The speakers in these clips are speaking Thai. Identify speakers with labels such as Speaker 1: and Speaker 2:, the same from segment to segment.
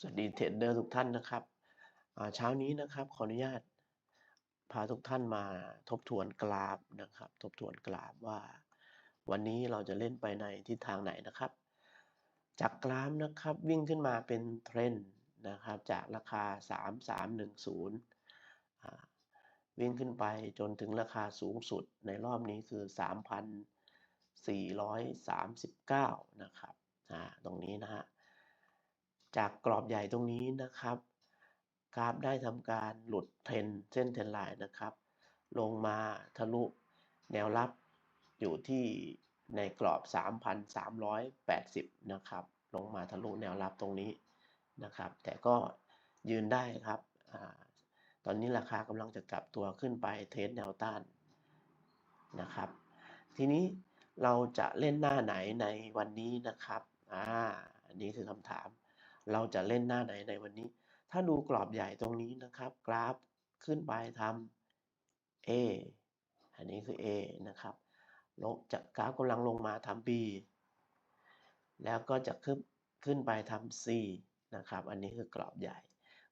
Speaker 1: สวัสดีเทรดเดอร์ทุกท่านนะครับเช้านี้นะครับขออนุญาตพาทุกท่านมาทบทวนกราฟนะครับ ทบทวนกราฟว่า วันนี้เราจะเล่นไปในทิศทางไหนนะครับ จากกราฟนะครับวิ่งขึ้นมาเป็นเทรนด์นะครับจากราคา 3310อ่าวิ่งขึ้นไปจนถึงราคาสูงสุดในรอบนี้คือ 3,439 นะครับอ่าตรงนี้นะฮะ จากกรอบใหญ่ตรงนี้นะครับ กราฟได้ทำการหลุดเทรนเส้นเทรนไลน์นะครับ ลงมาทะลุแนวรับอยู่ที่ในกรอบ 3,380 นะครับ ลงมาทะลุแนวรับตรงนี้นะครับ แต่ก็ยืนได้ครับอตอนนี้ราคากำลังจะกลับตัวขึ้นไปเทสแนวต้านนะครับ ทีนี้เราจะเล่นหน้าไหนในวันนี้นะครับ อ่า อันนี้คือคำถาม เราจะเล่นหน้าไหนในวันนี้ ถ้าดูกรอบใหญ่ตรงนี้นะครับ กราฟขึ้นไปทำ A อันนี้คือ A นะครับลงจากกราฟกำลังลงมาทำ B แล้วก็จะขึ้นขึ้นไปทำ C นะครับ อันนี้คือกรอบใหญ่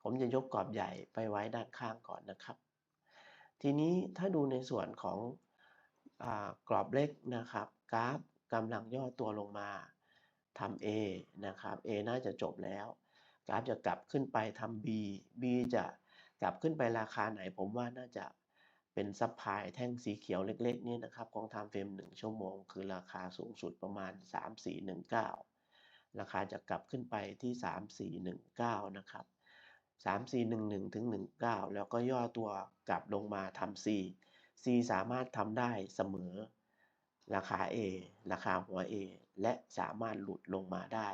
Speaker 1: ผมจะยกกรอบใหญ่ไปไว้ด้านข้างก่อนนะครับ ทีนี้ถ้าดูในส่วนของอกรอบเล็กนะครับ กราฟกำลังย่อตัวลงมา ทำ A นะครับ A น่าจะจบแล้ว กราฟจะกลับขึ้นไปทำ B B จะกลับขึ้นไปราคาไหน ผมว่าน่าจะเป็นซับพลายแท่งสีเขียวเล็กๆนี่นะครับของ time frame 1ชั่วโมง คือราคาสูงสุดประมาณ 3419 ราคาจะกลับขึ้นไปที่ 3419 นะครับ 3411 ถึง 19 แล้วก็ย่อตัวกลับลงมาทำ C C สามารถทำได้เสมอ ราคา A ราคาหัว A และสามารถหลุดลงมาได้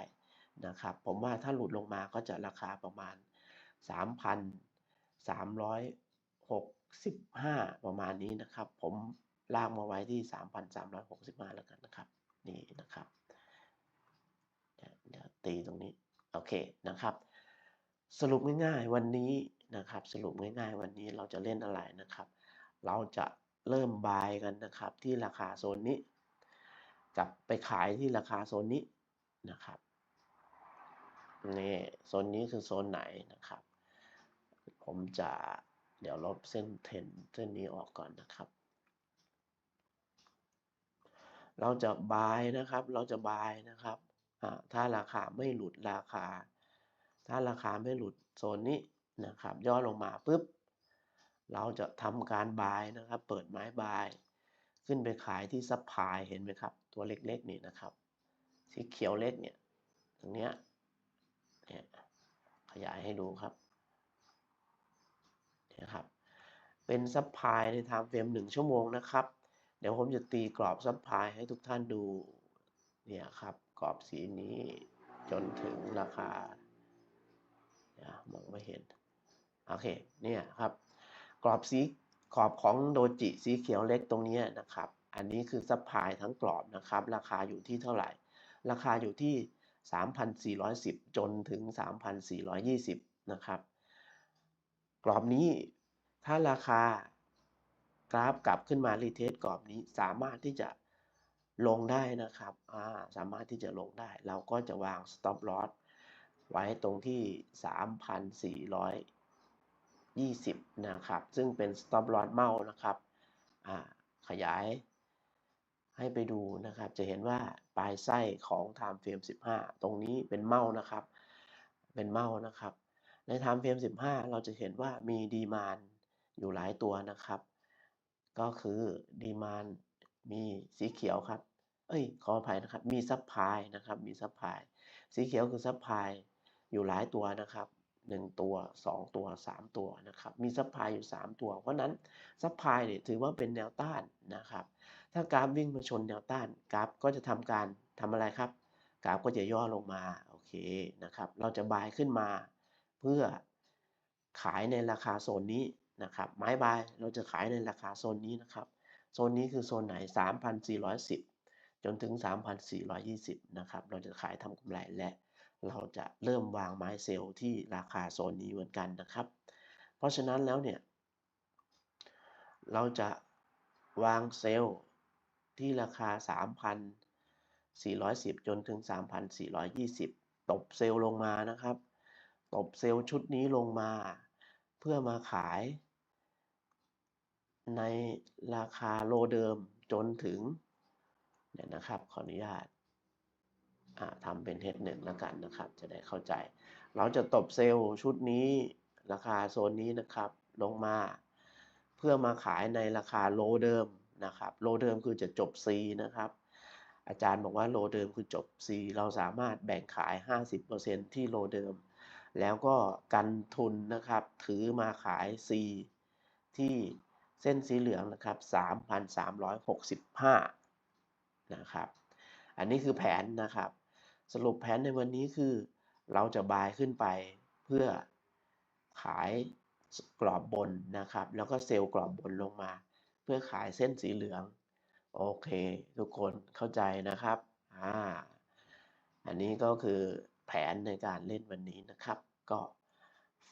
Speaker 1: นะครับผมว่าถ้าหลุดลงมาก็จะราคาประมาณ 3,365 ประมาณนี้นะครับ ผมลากมาไว้ที่ 3,365 แล้วกันนะครับ นี่นะครับเดี๋ยวตีตรงนี้ โอเคนะครับ สรุปง่ายๆวันนี้นะครับ สรุปง่ายๆ วันนี้เราจะเล่นอะไรนะครับ เราจะ เริ่มบายกันนะครับที่ราคาโซนนี้ กลับไปขายที่ราคาโซนนี้นะครับนี่โซนนี้คือโซนไหนนะครับ ผมจะเดี๋ยวลบเส้นเทนเส้นนี้ออกก่อนนะครับ เราจะบายนะครับ เราจะบายนะครับถ้าราคาไม่หลุดราคา ถ้าราคาไม่หลุดโซนนี้นะครับ ย่อลงมาปุ๊บ เราจะทำการบายนะครับ เปิดไม้บาย ขึ้นไปขายที่ซัพพลายเห็นไหมครับ ตัวเล็กๆนี่นะครับ สีเขียวเล็กเนี่ยตรงเนี้ยเนี่ยขยายให้ดูครับนี่ยครับ เป็นซัพพลายในไทม์เฟรมหนึ่งชั่วโมงนะครับ เดี๋ยวผมจะตีกรอบซัพพลายให้ทุกท่านดูเนี่ยครับกรอบสีนี้จนถึงราคามองไม่เห็น โอเค เนี่ยครับ กรอบสีขอบของโดจิสีเขียวเล็กตรงนี้นะครับ อันนี้คือซัพพลายทั้งกรอบนะครับ ราคาอยู่ที่เท่าไหร่ ราคาอยู่ที่ 3,410 จนถึง 3,420 นะครับ กรอบนี้ถ้าราคากราฟกลับขึ้นมารีเทสกรอบนี้สามารถที่จะลงได้นะครับาสามารถที่จะลงได้ เราก็จะวาง stop loss ไว้ตรงที่ 20 นะครับ ซึ่งเป็น stop loss เมานะครับขยายให้ไปดูนะครับ จะเห็นว่าปลายไส้ของ time frame 15 ตรงนี้เป็นเมานะครับ เป็นเมานะครับ ใน time frame 15 เราจะเห็นว่ามีดีมานอยู่หลายตัวนะครับ ก็คือดีมานมีสีเขียวครับ เอ้ย ขออภัยนะครับ มีซับพลายนะครับ มีซับพลาย สีเขียวคือซับพลายอยู่หลายตัวนะครับ 1 ตัว 2 ตัว 3 ตัวนะครับมีซับพลายอยู่ 3 ตัว เพราะนั้นซับพลายเนี่ยถือว่าเป็นแนวต้านนะครับถ้ากราฟวิ่งมาชนแนวต้านกราฟก็จะทำการทำอะไรครับ กราฟก็จะย่อลงมาโอเคนะครับเราจะบายขึ้นมา เพื่อขายในราคาโซนนี้นะครับไม้บายเราจะขายในราคาโซนนี้นะครับโซนนี้คือโซนไหน 3,410 จนถึง 3,420 นะครับ เราจะขายทำกำไรและ เราจะเริ่มวางไม้เซลล์ที่ราคาโซนนี้เหมือนกันนะครับ เพราะฉะนั้นแล้วเนี่ย เราจะวางเซลล์ที่ราคา 3,410 จนถึง 3,420 ตบเซลล์ลงมานะครับ ตบเซลล์ชุดนี้ลงมา เพื่อมาขาย ในราคาโลเดิมจนถึง เนี่ยนะครับ ขออนุญาต ทำเป็น H1 แล้วกันนะครับ จะได้เข้าใจ เราจะตบเซลล์ชุดนี้ราคาโซนนี้นะครับ ลงมา เพื่อมาขายในราคาโลเดิมนะครับโลเดิมคือจะจบ C นะครับ อาจารย์บอกว่าโลเดิมคือจบ C เราสามารถแบ่งขาย 50%ที่โลเดิม แล้วก็กันทุนนะครับ ถือมาขาย C ที่เส้นสีเหลืองนะครับ 3,365 นะครับ อันนี้คือแผนนะครับ สรุปแผนในวันนี้คือ เราจะบายขึ้นไปเพื่อขายกรอบบนนะครับ แล้วก็เซลล์กรอบบนลงมา เพื่อขายเส้นสีเหลือง โอเค ทุกคนเข้าใจนะครับอ่าอันนี้ก็คือแผนในการเล่นวันนี้นะครับ ก็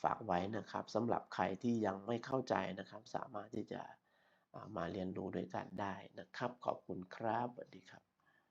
Speaker 1: ฝากไว้นะครับสำหรับใครที่ยังไม่เข้าใจนะครับ สามารถที่จะามาเรียนรู้ด้วยกันได้นะครับ ขอบคุณครับสวัสดีครับ